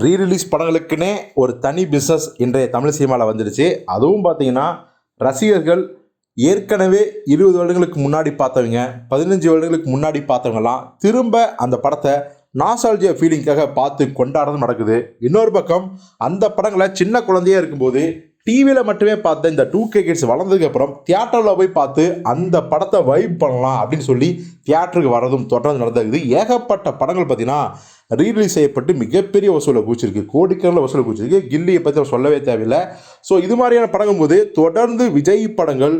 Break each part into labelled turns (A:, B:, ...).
A: Rerelease படங்களுக்குன்னே ஒரு தனி business இன்றைய தமிழ் சினிமாவில் வந்துடுச்சு. அதுவும் பார்த்தீங்கன்னா ரசிகர்கள் ஏற்கனவே இருபது வருடங்களுக்கு முன்னாடி பார்த்தவங்க பதினஞ்சு வருடங்களுக்கு முன்னாடி பார்த்தவங்கலாம் திரும்ப அந்த படத்தை நாசாலஜியா ஃபீலிங்காக பார்த்து கொண்டாடுறது நடக்குது. இன்னொரு பக்கம் அந்த படங்களை சின்ன குழந்தையா இருக்கும்போது டிவியில் மட்டுமே பார்த்த இந்த டூ கே கிட்ஸ் வளர்ந்ததுக்கப்புறம் தியேட்டரில் போய் பார்த்து அந்த படத்தை வைப் பண்ணலாம் அப்படின்னு சொல்லி தியேட்டருக்கு வரதும் தொடர்ந்து நடந்தது. ஏகப்பட்ட படங்கள் பார்த்தீங்கன்னா ரீரிலீஸ் செய்யப்பட்டு மிகப்பெரிய வசூலை பூச்சிருக்கு கோடிக்கணில் வசூலை பூச்சிருக்கு கில்லியை பற்றி நம்ம சொல்லவே தேவையில்லை. ஸோ இது மாதிரியான படங்கும் போது தொடர்ந்து விஜய் படங்கள்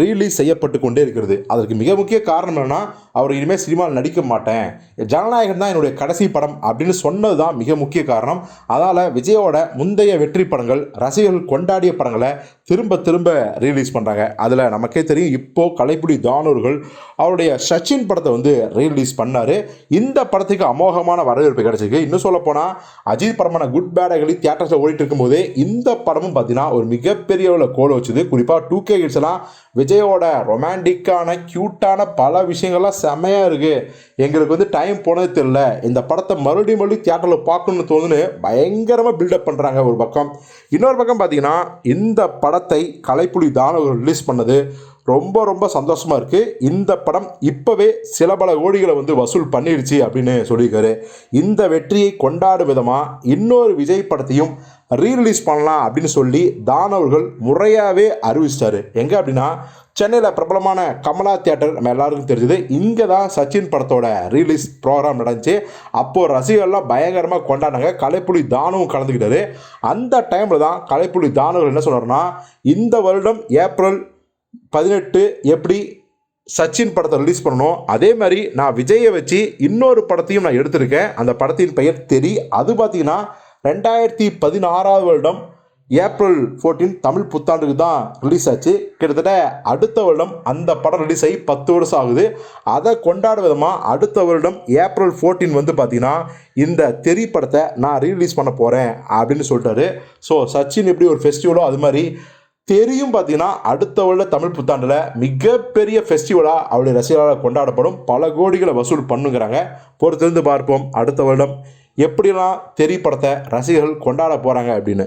A: ரீலீஸ் செய்யப்பட்டு கொண்டே இருக்கிறது. அதற்கு மிக முக்கிய காரணம் என்னென்னா அவர் இனிமேல் சினிமாவில் நடிக்க மாட்டேன். ஜனநாயகன் தான் என்னுடைய கடைசி படம் அப்படின்னு சொன்னது தான் மிக முக்கிய காரணம். அதால் விஜயோட முந்தைய வெற்றி படங்கள் ரசிகர்கள் கொண்டாடிய படங்களை திரும்ப திரும்ப ரீலீஸ் பண்ணுறாங்க அதில் நமக்கே தெரியும் இப்போது கலைப்புடி தானூர்கள் அவருடைய சச்சின் படத்தை வந்து ரீலீஸ் பண்ணார். இந்த படத்துக்கு அமோகமான வரவேற்பு கிடச்சிருக்கு. இன்னும் சொல்லப்போனால் அஜித் படமான குட் பேடகளி தியேட்டர்ஸில் ஓடிட்டு இருக்கும்போதே இந்த படமும் பார்த்தீங்கன்னா ஒரு மிகப்பெரிய அளவில் கோல் வச்சுது. குறிப்பாக டூ கே கிட்ஸ்லாம் விஜயோட ரொமான்டிக்கான க்யூட்டான பல விஷயங்கள்லாம் செம்மையாக இருக்குது எங்களுக்கு வந்து டைம் போனது தெரில இந்த படத்தை மறுபடியும் மறுபடியும் தியேட்டரில் பார்க்கணும்னு தோணுன்னு பயங்கரமாக பில்டப் பண்ணுறாங்க ஒரு பக்கம். இன்னொரு பக்கம் பார்த்தீங்கன்னா இந்த படத்தை கலைப்புலி தானவர்கள் ரிலீஸ் பண்ணது. ரொம்ப ரொம்ப சந்தோஷமாக இருக்குது இந்த படம் இப்போவே சில பல கோடிகளை வந்து வசூல் பண்ணிடுச்சு அப்படின்னு சொல்லியிருக்காரு. இந்த வெற்றியை கொண்டாடும் விதமாக இன்னொரு விஜய் படத்தையும் ரீரிலீஸ் பண்ணலாம் அப்படின்னு சொல்லி தானவர்கள் முறையாகவே அறிவிச்சிட்டாரு. எங்கே அப்படின்னா சென்னையில் பிரபலமான கமலா தியேட்டர் நம்ம எல்லாருக்கும் தெரிஞ்சது. இங்கே தான் சச்சின் படத்தோட ரீலீஸ் ப்ரோக்ராம் நடந்துச்சு. அப்போது ரசிகர்லாம் பயங்கரமாக கொண்டாடினாங்க. கலைப்புலி தானுவும் கலந்துக்கிட்டாரு. அந்த டைமில் தான் கலைப்புலி தானவர்கள் என்ன சொன்னார்னா இந்த வருடம் ஏப்ரல் பதினெட்டு எப்படி சச்சின் படத்தை ரிலீஸ் பண்ணணும்? அதே மாதிரி நான் விஜயை வச்சு இன்னொரு படத்தையும் நான் எடுத்திருக்கேன். அந்த படத்தின் பெயர் தெரி. அது பார்த்தீங்கன்னா ரெண்டாயிரத்தி பதினாறாவது வருடம் ஏப்ரல் 14 தமிழ் புத்தாண்டுக்கு தான் ரிலீஸ் ஆச்சு. கிட்டத்தட்ட அடுத்த வருடம் அந்த படம் ரிலீஸ் ஆகி பத்து வருஷம் ஆகுது. அதை கொண்டாட விதமாக அடுத்த வருடம் ஏப்ரல் 14 வந்து பார்த்தீங்கன்னா இந்த தெரி படத்தை நான் ரீலீஸ் பண்ண போகிறேன் அப்படின்னு சொல்லிட்டாரு. ஸோ சச்சின் எப்படி ஒரு ஃபெஸ்டிவலோ அது மாதிரி தெரியும் பார்த்தீங்கன்னா அடுத்த வருட தமிழ் புத்தாண்டில் மிகப்பெரிய ஃபெஸ்டிவலாக அவருடைய ரசிகர்களால் கொண்டாடப்படும். பல கோடிகளை வசூல் பண்ணுங்கிறாங்க. பொறுத்திருந்து பார்ப்போம். அடுத்த வருடம் எப்படிலாம் தெரி படத்தை ரசிகர்கள் கொண்டாட போகிறாங்க அப்படின்னு.